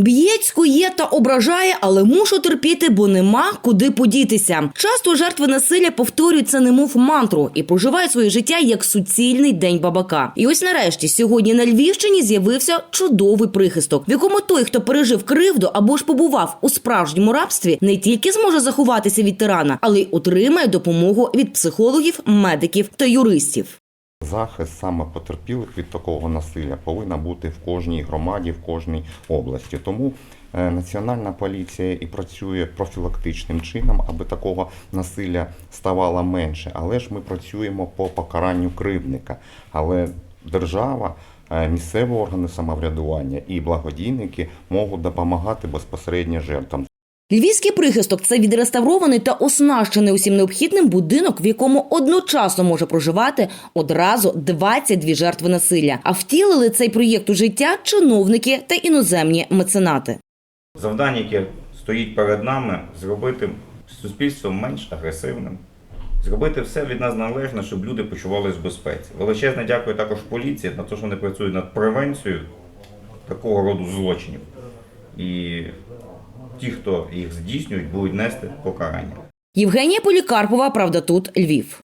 Б'є, цькує та ображає, але мушу терпіти, бо нема куди подітися. Часто жертви насилля повторюють це немов мантру і проживають своє життя як суцільний день бабака. І ось нарешті сьогодні на Львівщині з'явився чудовий прихисток, в якому той, хто пережив кривду або ж побував у справжньому рабстві, не тільки зможе заховатися від тирана, але й отримає допомогу від психологів, медиків та юристів. Захист саме потерпілих від такого насилля повинна бути в кожній громаді, в кожній області. Тому е, Національна поліція і працює профілактичним чином, аби такого насилля ставало менше. Але ж ми працюємо по покаранню кривдника. Але держава, е, місцеві органи самоврядування і благодійники можуть допомагати безпосередньо жертвам. Львівський прихисток це відреставрований та оснащений усім необхідним будинок, в якому одночасно може проживати одразу 22 жертви насилля. А втілили цей проєкт у життя чиновники та іноземні меценати. Завдання, яке стоїть перед нами, зробити суспільство менш агресивним, зробити все від нас належне, щоб люди почувалися в безпеці. Величезне дякую також поліції на те, що вони працюють над превенцією такого роду злочинів. І ті, хто їх здійснюють, будуть нести покарання. Євгенія Полікарпова, правда, тут Львів.